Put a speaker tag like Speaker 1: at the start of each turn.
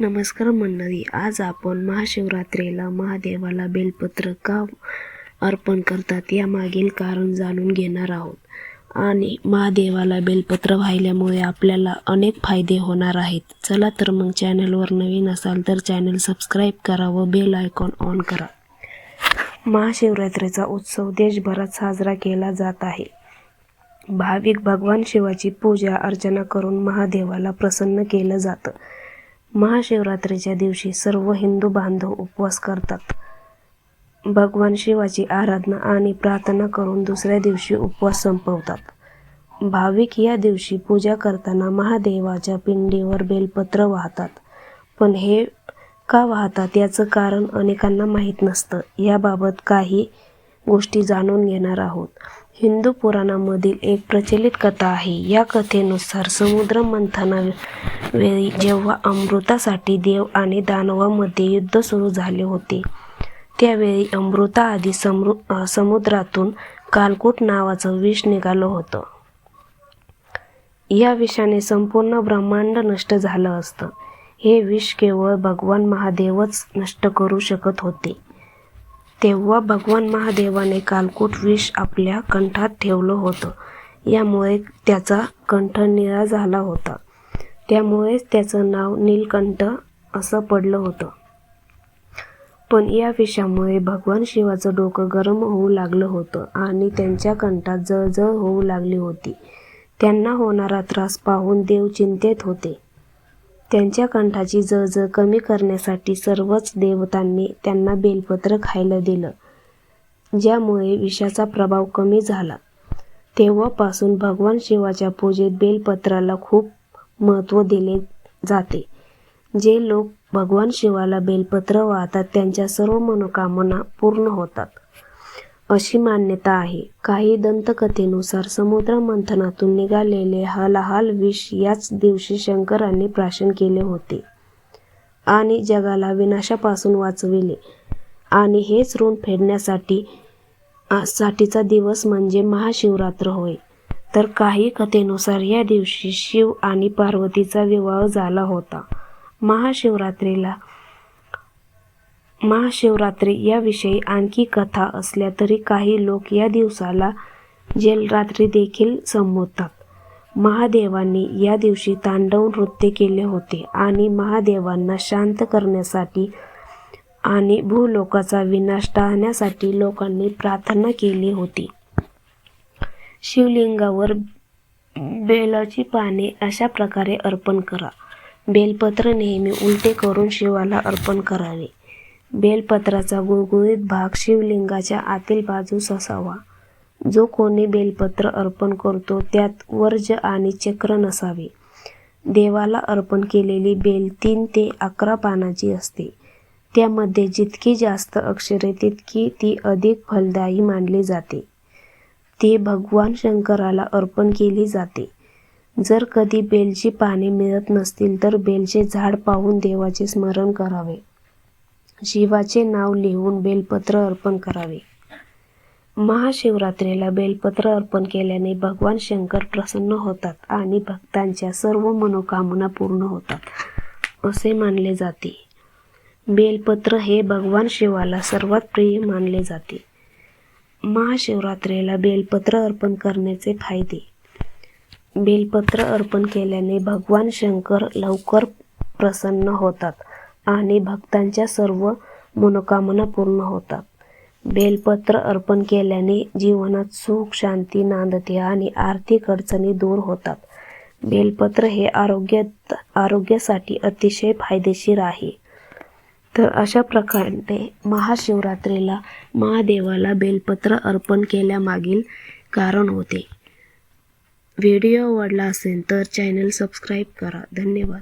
Speaker 1: नमस्कार मंडळी आज आपण महाशिवरात्रीला महादेवाला बेलपत्र का अर्पण करतात यामागील कारण जाणून घेणार आहोत. आणि महादेवाला बेलपत्र वाहिल्यामुळे आपल्याला अनेक फायदे होणार आहेत. चला तर मग चॅनलवर नवीन असाल तर चॅनल सबस्क्राईब करा व बेल आयकॉन ऑन करा. महाशिवरात्रीचा उत्सव देशभरात साजरा केला जात आहे. भाविक भगवान शिवाची पूजा अर्चना करून महादेवाला प्रसन्न केलं जातं. महाशिवरात्रीच्या दिवशी सर्व हिंदू बांधव उपवास करतात. भगवान शिवाची आराधना आणि प्रार्थना करून दुसऱ्या दिवशी उपवास संपवतात. भाविक या दिवशी पूजा करताना महादेवाच्या पिंडीवर बेलपत्र वाहतात. पण हे का वाहतात याचं कारण अनेकांना माहीत नसतं. याबाबत काही गोष्टी जाणून घेणार आहोत. हिंदू पुराणामधील एक प्रचलित कथा आहे. या कथेनुसार समुद्र मंथना वेळी जेव्हा अमृतासाठी देव आणि दानवामध्ये युद्ध सुरू झाले होते त्यावेळी अमृता आधी समृ समुद्रातून कालकूट नावाचं विष निघालं होतं. या विषाने संपूर्ण ब्रह्मांड नष्ट झालं असतं. हे विष केवळ भगवान महादेवच नष्ट करू शकत होते. तेव्हा भगवान महादेवाने कालकूट विष आपल्या कंठात ठेवलं होतं. यामुळे त्याचा कंठ निळा झाला होता. त्यामुळेच त्याचं नाव नीलकंठ असं पडलं होतं. पण या विषामुळे भगवान शिवाचं डोकं गरम होऊ लागलं होतं आणि त्यांच्या कंठात जळजळ होऊ लागली होती. त्यांना होणारा त्रास पाहून देव चिंतेत होते. त्यांच्या कंठाची जळजळ कमी करण्यासाठी सर्वच देवतांनी त्यांना बेलपत्र खायला दिलं ज्यामुळे विषाचा प्रभाव कमी झाला. तेव्हापासून भगवान शिवाच्या पूजेत बेलपत्राला खूप महत्त्व दिले जाते. जे लोक भगवान शिवाला बेलपत्र वाहतात त्यांच्या सर्व मनोकामना पूर्ण होतात. अशी मान्यता आहे. काही दंतकथेनुसार समुद्र मंथनातून निघालेले हलाहल विष याच दिवशी शंकरांनी प्राशन केले होते आणि जगाला विनाशापासून वाचविले. आणि हेच ऋण फेडण्यासाठी साठीचा दिवस म्हणजे महाशिवरात्र होय. तर काही कथेनुसार या दिवशी शिव आणि पार्वतीचा विवाह झाला होता. महाशिवरात्रीला महाशिवरात्री याविषयी आणखी कथा असल्या तरी काही लोक या दिवसाला जलरात्री देखील संबोधतात. महादेवांनी या दिवशी तांडव नृत्य केले होते आणि महादेवांना शांत करण्यासाठी आणि भूलोकाचा विनाश टाळण्यासाठी लोकांनी प्रार्थना केली होती. शिवलिंगावर बेलाची पाने अशा प्रकारे अर्पण करा. बेलपत्र नेहमी उलटे करून शिवाला अर्पण करावे. बेलपत्राचा गुळगुळीत भाग शिवलिंगाच्या आतील बाजूस असावा जो कोणी बेलपत्र अर्पण करतो त्यात वर्ज आणि चक्र नसावे. देवाला अर्पण केलेली बेल तीन ते अकरा पानाची असते. त्यामध्ये जितकी जास्त अक्षरे तितकी ती अधिक फलदायी मानली जाते. ते भगवान शंकराला अर्पण केली जाते. जर कधी बेलची पाने मिळत नसतील तर बेलचे झाड पाहून देवाचे स्मरण करावे. शिवाचे नाव लिहून बेलपत्र अर्पण करावे. महाशिवरात्रीला बेलपत्र अर्पण केल्याने भगवान शंकर प्रसन्न होतात आणि भक्तांच्या सर्व मनोकामना पूर्ण होतात असे मानले जाते. बेलपत्र हे भगवान शिवाला सर्वात प्रिय मानले जाते. महाशिवरात्रीला बेलपत्र अर्पण करण्याचे फायदे. बेलपत्र अर्पण केल्याने भगवान शंकर लवकर प्रसन्न होतात आणि भक्तांच्या सर्व मनोकामना पूर्ण होतात. बेलपत्र अर्पण केल्याने जीवनात सुख शांती नांदते आणि आर्थिक अडचणी दूर होतात. बेलपत्र हे आरोग्य आरोग्यासाठी अतिशय फायदेशीर आहे. तर अशा प्रकारे महाशिवरात्रीला महादेवाला बेलपत्र अर्पण केल्यामागील कारण होते. व्हिडिओ आवडला असेल तर चॅनल सबस्क्राईब करा. धन्यवाद.